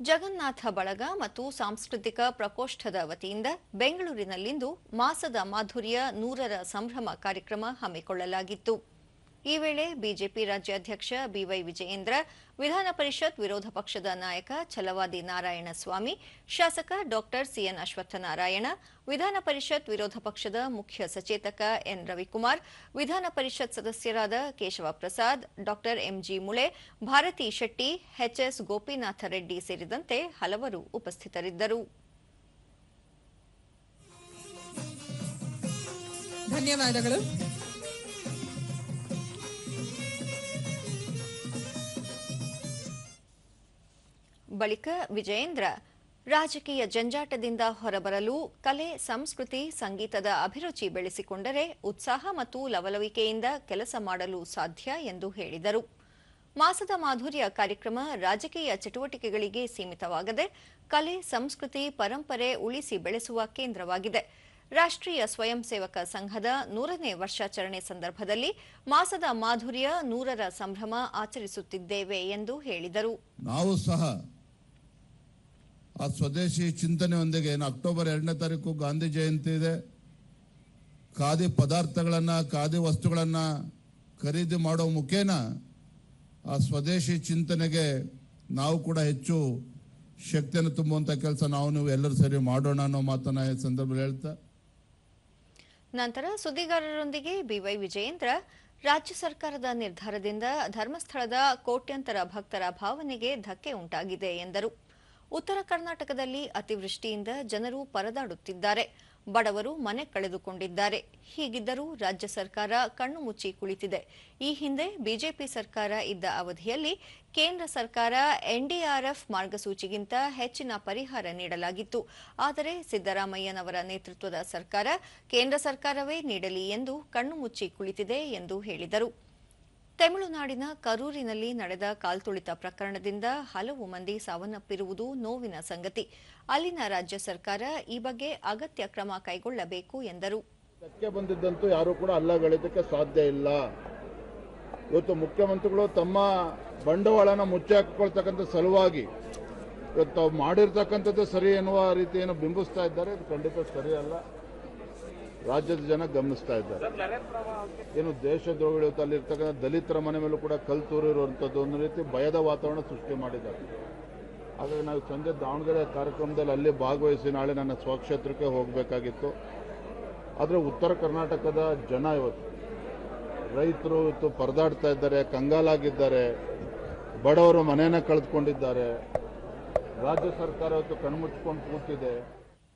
ಜಗನ್ನಾಥ ಬಳಗ ಮತ್ತು ಸಾಂಸ್ಕೃತಿಕ ಪ್ರಕೋಷ್ಠದ ವತಿಯಿಂದ ಬೆಂಗಳೂರಿನಲ್ಲಿಂದು ಮಾಸದ ಮಾಧುರ್ಯ ನೂರರ ಸಂಭ್ರಮ ಕಾರ್ಯಕ್ರಮ ಹಮ್ಮಿಕೊಳ್ಳಲಾಗಿತ್ತು. ಈ ವೇಳೆ ಬಿಜೆಪಿ ರಾಜ್ಯಾಧ್ಯಕ್ಷ ಬಿವೈ ವಿಜಯೇಂದ್ರ, ವಿಧಾನ ಪರಿಷತ್ ವಿರೋಧ ಪಕ್ಷದ ನಾಯಕ ಛಲವಾದಿ ನಾರಾಯಣಸ್ವಾಮಿ, ಶಾಸಕ ಡಾಕ್ಟರ್ ಸಿಎನ್ ಅಶ್ವತ್ಥನಾರಾಯಣ, ವಿಧಾನ ಪರಿಷತ್ ವಿರೋಧ ಪಕ್ಷದ ಮುಖ್ಯ ಸಚೇತಕ ಎನ್ ರವಿಕುಮಾರ್, ವಿಧಾನ ಪರಿಷತ್ ಸದಸ್ಯರಾದ Keshava Prasad doctor MG Mule, Bharati Shetty HS Gopinatha Reddy ಸೇರಿದಂತೆ ಹಲವರು ಉಪಸ್ಥಿತರಿದ್ದರು. ಧನ್ಯವಾದಗಳು. ಬಳಿಕ ವಿಜಯೇಂದ್ರ, ರಾಜಕೀಯ ಜಂಜಾಟದಿಂದ ಹೊರಬರಲು ಕಲೆ, ಸಂಸ್ಕೃತಿ, ಸಂಗೀತದ ಅಭಿರುಚಿ ಬೆಳೆಸಿಕೊಂಡರೆ ಉತ್ಸಾಹ ಮತ್ತು ಲವಲವಿಕೆಯಿಂದ ಕೆಲಸ ಮಾಡಲು ಸಾಧ್ಯ ಎಂದು ಹೇಳಿದರು. ಮಾಸದ ಮಾಧುರ್ಯ ಕಾರ್ಯಕ್ರಮ ರಾಜಕೀಯ ಚಟುವಟಿಕೆಗಳಿಗೆ ಸೀಮಿತವಾಗದೆ ಕಲೆ, ಸಂಸ್ಕೃತಿ, ಪರಂಪರೆ ಉಳಿಸಿ ಬೆಳೆಸುವ ಕೇಂದ್ರವಾಗಿದೆ. ರಾಷ್ಟ್ರೀಯ ಸ್ವಯಂ ಸೇವಕ ಸಂಘದ ನೂರನೇ ವರ್ಷಾಚರಣೆ ಸಂದರ್ಭದಲ್ಲಿ ಮಾಸದ ಮಾಧುರ್ಯ ನೂರರ ಸಂಭ್ರಮ ಆಚರಿಸುತ್ತಿದ್ದೇವೆ ಎಂದು ಹೇಳಿದರು. ನಾವು ಸಹ ಆ ಸ್ವದೇಶಿ ಚಿಂತನೆಯೊಂದಿಗೆ ಏನು ಅಕ್ಟೋಬರ್ ಎರಡನೇ ತಾರೀಕು ಗಾಂಧಿ ಜಯಂತಿ ಇದೆ. ಖಾದಿ ಪದಾರ್ಥಗಳನ್ನು, ಖಾದಿ ವಸ್ತುಗಳನ್ನು ಖರೀದಿ ಮಾಡೋ ಮುಖೇನ ಆ ಸ್ವದೇಶಿ ಚಿಂತನೆಗೆ ನಾವು ಕೂಡ ಹೆಚ್ಚು ಶಕ್ತಿಯನ್ನು ತುಂಬುವಂಥ ಕೆಲಸ ನಾವು ನೀವು ಎಲ್ಲರೂ ಸರಿ ಮಾಡೋಣ ಅನ್ನೋ ಮಾತನ್ನ ಈ ಸಂದರ್ಭದಲ್ಲಿ ಹೇಳ್ತಾ. ನಂತರ ಸುದ್ದಿಗಾರರೊಂದಿಗೆ ಬಿವೈ ವಿಜಯೇಂದ್ರ. ರಾಜ್ಯ ಸರ್ಕಾರದ ನಿರ್ಧಾರದಿಂದ ಧರ್ಮಸ್ಥಳದ ಕೋಟ್ಯಂತರ ಭಕ್ತರ ಭಾವನೆಗೆ ಧಕ್ಕೆ ಉಂಟಾಗಿದೆ ಎಂದರು. ಉತ್ತರ ಕರ್ನಾಟಕದಲ್ಲಿ ಅತಿವೃಷ್ಟಿಯಿಂದ ಜನರು ಪರದಾಡುತ್ತಿದ್ದಾರೆ. ಬಡವರು ಮನೆ ಕಳೆದುಕೊಂಡಿದ್ದಾರೆ. ಹೀಗಿದ್ದರೂ ರಾಜ್ಯ ಸರ್ಕಾರ ಕಣ್ಣು ಮುಚ್ಚಿ ಕುಳಿತಿದೆ. ಈ ಹಿಂದೆ ಬಿಜೆಪಿ ಸರ್ಕಾರ ಇದ್ದ ಅವಧಿಯಲ್ಲಿ ಕೇಂದ್ರ ಸರ್ಕಾರ ಎನ್ಡಿಆರ್ಎಫ್ ಮಾರ್ಗಸೂಚಿಗಿಂತ ಹೆಚ್ಚಿನ ಪರಿಹಾರ ನೀಡಲಾಗಿತ್ತು. ಆದರೆ ಸಿದ್ದರಾಮಯ್ಯನವರ ನೇತೃತ್ವದ ಸರ್ಕಾರ ಕೇಂದ್ರ ಸರ್ಕಾರವೇ ನೀಡಲಿ ಎಂದು ಕಣ್ಣು ಮುಚ್ಚಿ ಕುಳಿತಿದೆ ಎಂದು ಹೇಳಿದರು. ತಮಿಳುನಾಡಿನ ಕರೂರಿನಲ್ಲಿ ನಡೆದ ಕಾಲ್ತುಳಿತ ಪ್ರಕರಣದಿಂದ ಹಲವು ಮಂದಿ ಸಾವನ್ನಪ್ಪಿರುವುದು ನೋವಿನ ಸಂಗತಿ. ಅಲ್ಲಿನ ರಾಜ್ಯ ಸರ್ಕಾರ ಈ ಬಗ್ಗೆ ಅಗತ್ಯ ಕ್ರಮ ಕೈಗೊಳ್ಳಬೇಕು ಎಂದರು. ಸತ್ಯ ಬಂದಿದ್ದಂತೂ ಯಾರು ಕೂಡ ಅಲ್ಲಗಳಿದ್ದಕ್ಕೆ ಸಾಧ್ಯ ಇಲ್ಲ. ಇವತ್ತು ಮುಖ್ಯಮಂತ್ರಿಗಳು ತಮ್ಮ ಬಂಡವಾಳನ ಮುಚ್ಚಿ ಹಾಕಿಕೊಳ್ತಕ್ಕಂಥ ಸಲುವಾಗಿ ಇವತ್ತು ಮಾಡಿರ್ತಕ್ಕಂಥದ್ದು ಸರಿ ಎನ್ನುವ ರೀತಿಯನ್ನು ಬಿಂಬಿಸ್ತಾ ಇದ್ದಾರೆ. ಇದು ಖಂಡಿತ ಸರಿಯಲ್ಲ ರಾಜ್ಯದ ಜನ ಗಮನಿಸ್ತಾ ಇದ್ದಾರೆ. ಏನು ದೇಶದ್ರೋಹಿಗಳು ಅಲ್ಲಿರ್ತಕ್ಕಂಥ ದಲಿತರ ಮನೆ ಮೇಲೂ ಕೂಡ ಕಲ್ ತೂರಿರುವಂಥದ್ದು ಒಂದು ರೀತಿ ಭಯದ ವಾತಾವರಣ ಸೃಷ್ಟಿ ಮಾಡಿದ್ದಾರೆ. ಹಾಗಾಗಿ ನಾವು ಸಂಜೆ ದಾವಣಗೆರೆ ಕಾರ್ಯಕ್ರಮದಲ್ಲಿ ಅಲ್ಲಿ ಭಾಗವಹಿಸಿ ನಾಳೆ ನನ್ನ ಸ್ವಕ್ಷೇತ್ರಕ್ಕೆ ಹೋಗಬೇಕಾಗಿತ್ತು. ಆದರೆ ಉತ್ತರ ಕರ್ನಾಟಕದ ಜನ ಇವತ್ತು ರೈತರು ಇವತ್ತು ಪರದಾಡ್ತಾ ಇದ್ದಾರೆ, ಕಂಗಾಲಾಗಿದ್ದಾರೆ, ಬಡವರು ಮನೆಯನ್ನು ಕಳೆದುಕೊಂಡಿದ್ದಾರೆ. ರಾಜ್ಯ ಸರ್ಕಾರ ಇವತ್ತು ಕಣ್ಮುಚ್ಕೊಂಡು ಕೂತಿದೆ.